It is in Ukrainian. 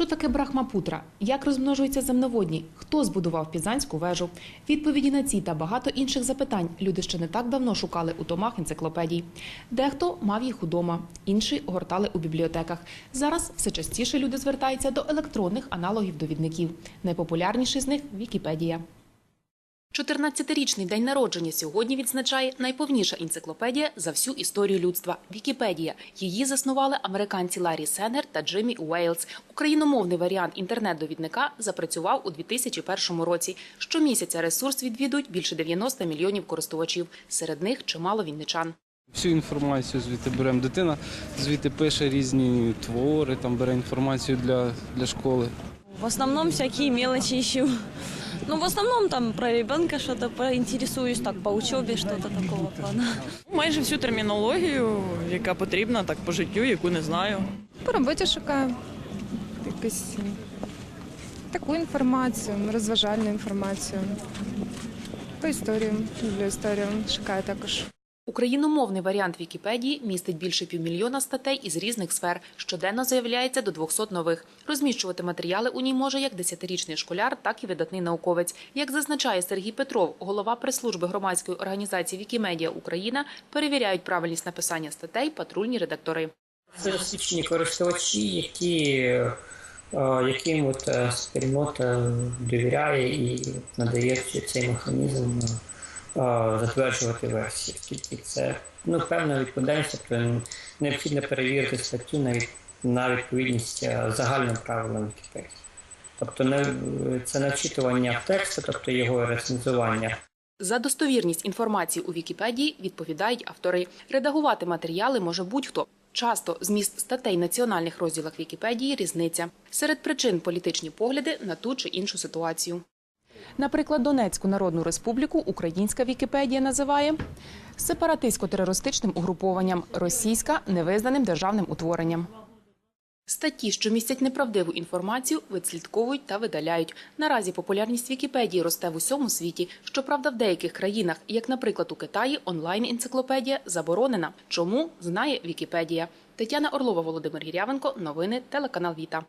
Що таке брахмапутра? Як розмножуються земноводні? Хто збудував Пізанську вежу? Відповіді на ці та багато інших запитань люди ще не так давно шукали у томах енциклопедій. Дехто мав їх удома, інші гортали у бібліотеках. Зараз все частіше люди звертаються до електронних аналогів довідників. Найпопулярніший з них Вікіпедія. 14-річний день народження сьогодні відзначає найповніша енциклопедія за всю історію людства Вікіпедія. Її заснували американці Ларі Сеннер та Джиммі Уейлс. Україномовний варіант інтернет-довідника запрацював у 2001 році. Щомісяця ресурс відвідують більше 90 мільйонів користувачів. Серед них чимало вінничан. Всю інформацію звідти беремо. Дитина звідти пише різні твори, там бере інформацію для, для школи. В основном всякие мелочи ищу. Ну, в основном там про ребенка что-то поинтересуюсь, так, по учебе, что-то такого плана. Майже всю термінологію, яка потрібна так по життю, яку не знаю. По роботі шукаю якусь таку інформацію, розважальну інформацію. По історії, люблю історію, шукаю також. Україномовний варіант Вікіпедії містить більше півмільйона статей із різних сфер. Щоденно заявляється до 200 нових. Розміщувати матеріали у ній може як десятирічний школяр, так і видатний науковець. Як зазначає Сергій Петров, голова прес-служби громадської організації Вікімедія Україна, перевіряють правильність написання статей патрульні редактори. Це освічені користувачі, які, е, яким от е, спільнота довіряє і надає цей механізм затверджувати версії, оскільки це ну, певна відповідальність, тобто необхідно перевірити статтю на, від- на відповідність е, загальним правилам Вікіпедії. Тобто не, це не вчитування в тексту, тобто його рецензування, За достовірність інформації у Вікіпедії відповідають автори. Редагувати матеріали може будь-хто. Часто зміст статей національних розділах Вікіпедії різниця. Серед причин політичні погляди на ту чи іншу ситуацію. Наприклад, Донецьку Народну Республіку українська Вікіпедія називає сепаратистсько-терористичним угрупованням, російська невизнаним державним утворенням. Статті, що містять неправдиву інформацію, відслідковують та видаляють. Наразі популярність Вікіпедії росте в усьому світі. Щоправда, в деяких країнах, як, наприклад, у Китаї, онлайн-енциклопедія заборонена. Чому знає Вікіпедія? Тетяна Орлова, Володимир Гірявенко. Новини телеканал Віта.